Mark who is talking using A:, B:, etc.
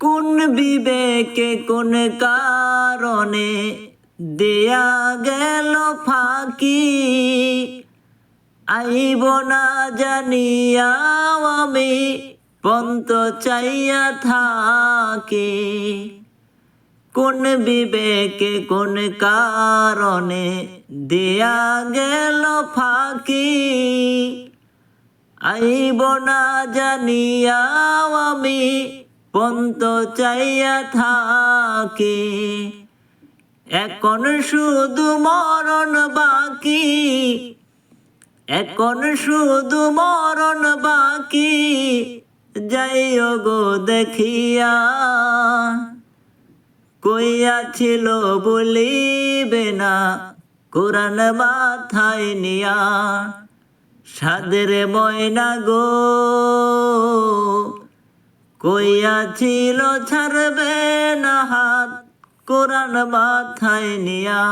A: কোন বিবেকে, কোন কারণে দেয়া গেল ফাঁকি? আইব না জানিয়া আমি, পন্ত চাইয়া থাকি। কোন বিবেকে, কোন কারণে দেয়া গেল ফাঁকি? আইব না জানিয়া আমি পন্ত চাইয়া থাকি। এখন শুধু মরণ বাকি। এখন শুধু মরণ বাকি। যাইও গো দেখিয়া। কইয়া ছিল বলিবে না, কোরআন মাথায় নিয়া। সাদের ময়না গো। কইয়া ছিল ছাড়বে না হাত কোরআন মাথায় নিয়া।